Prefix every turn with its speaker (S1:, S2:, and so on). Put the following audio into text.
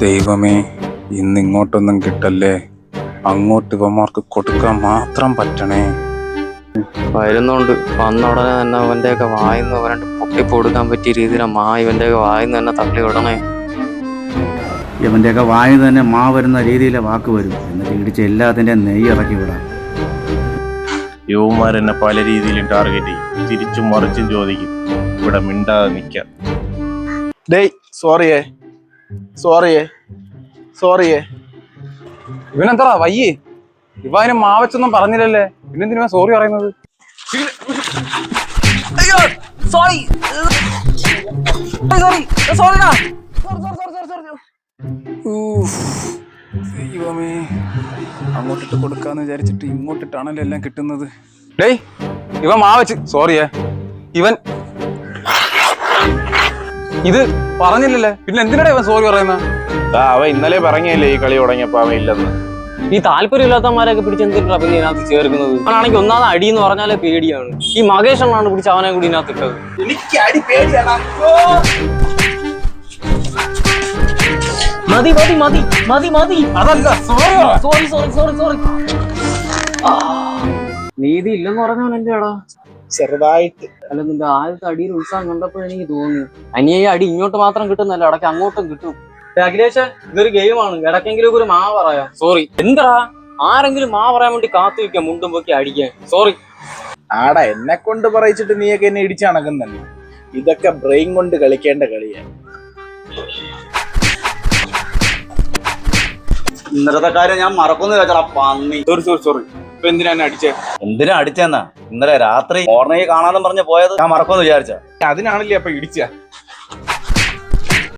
S1: ദൈവമേ ഇന്ന് ഇങ്ങോട്ടൊന്നും കിട്ടല്ലേ? അങ്ങോട്ട് ഇവന്മാർക്ക് കൊടുക്കാൻ മാത്രം പറ്റണേ.
S2: വരുന്നുണ്ട്. വന്ന ഉടനെ തന്നെ അവന്റെയൊക്കെ വായിന്ന് അവരണ്ട് പൊട്ടിപ്പ് കൊടുക്കാൻ പറ്റിയ രീതിയിൽ മാ ഇവന്റെയൊക്കെ വായിന്ന് തന്നെ തള്ളി വിടണേ.
S3: ഇവന്റെയൊക്കെ വായി തന്നെ മാ വരുന്ന രീതിയിലെ വാക്ക് വരും. എന്നിട്ട് ഇടിച്ച് എല്ലാത്തിന്റെ നെയ്യ് ഇറക്കി വിടാം.
S4: യുവമാരെന്നെ പല രീതിയിലും ടാർഗറ്റ് ചെയ്യും. തിരിച്ചും മറിച്ചും ചോദിക്കും. ഇവിടെ മിണ്ടാതെ നിൽക്കാം
S5: ഡേയ് സോറിയേ സോറിയേ സോറിയേ
S1: ഇവനെന്താ വയ്യേ? ഇവ അതിന് മാവച്ചൊന്നും പറഞ്ഞില്ലല്ലേ? പിന്നെന്തിനാ സോറി പറയുന്നത്? ഊഫ്. ദൈവമേ അങ്ങോട്ടിട്ട് കൊടുക്കാന്ന് വിചാരിച്ചിട്ട് ഇങ്ങോട്ടിട്ടാണല്ലോ എല്ലാം കിട്ടുന്നത്. ഡേയ് ഇവൻ മാവച്ച് സോറിയേ ഇവൻ ഇത് പറഞ്ഞില്ലല്ലേ? പിന്നെ എന്തിനാണ് ഇവൻ സോറി പറയുന്നത്
S4: അവ അവൻ ഇന്നലെ പറഞ്ഞല്ലേ ഈ കളി തുടങ്ങിയപ്പോ അവൻ ഇല്ലെന്ന്.
S2: ഈ താല്പര്യമില്ലാത്തമാരൊക്കെ പിടിച്ച് എന്തിട്ടാ പിന്നെ ഇതിനകത്ത് ചേർക്കുന്നത്? അവനാണെങ്കിൽ ഒന്നാമത് അടി എന്ന് പറഞ്ഞാലേ പേടിയാണ്. ഈ മഹേഷ് എന്നാണ് പിടിച്ച് അവനെ കൂടി ഇതിനകത്ത് ഇട്ടത്.
S5: എനിക്ക് അടി പേടിയാണ്.
S2: മതി മതി മതി മതി മതി.
S1: അതല്ല sorry
S2: sorry sorry sorry sorry നീതി ഇല്ലെന്ന് പറഞ്ഞവൻ എന്റെ അടാ
S5: ചെറുതായിട്ട്.
S2: അല്ല നിന്റെ ആദ്യത്തെ അടിയിൽ ഉത്സാഹം കണ്ടപ്പോൾ എനിക്ക് തോന്നി. അനിയായി അടി ഇങ്ങോട്ട് മാത്രം കിട്ടുന്നല്ല ഇടയ്ക്ക് അങ്ങോട്ടും കിട്ടും. അഖിലേഷ് ഇതൊരു ഗെയിമാണ് ഇടയ്ക്കെങ്കിലും ഒരു മാ പറയാ. സോറി എന്താ ആരെങ്കിലും മാ പറയാൻ വേണ്ടി കാത്തു വെക്കാം മുണ്ടും പൊക്കി അടിക്കാൻ. സോറി
S5: ആടാ എന്നെ കൊണ്ട് പറയിച്ചിട്ട് നീയൊക്കെ എന്നെ ഇടിച്ച് അണക്കുന്നല്ലേ? ഇതൊക്കെ ബ്രെയിൻ കൊണ്ട് കളിക്കേണ്ട കളിയാണ്
S6: ഇന്നലത്തെ കാര്യം ഞാൻ മറക്കുന്നു വെച്ചാ പന്നി.
S1: സോറി സോറി സോറി ഇപ്പൊ എന്തിനാ എന്നെ അടിച്ചേ?
S6: എന്തിനാ അടിച്ചെന്നാ ഇന്നലെ രാത്രി ഓർണയെ കാണാനും പറഞ്ഞ പോയത് ഞാൻ മറക്കുമെന്ന് വിചാരിച്ച
S1: അതിനാണല്ലേ അപ്പൊ ഇടിച്ച?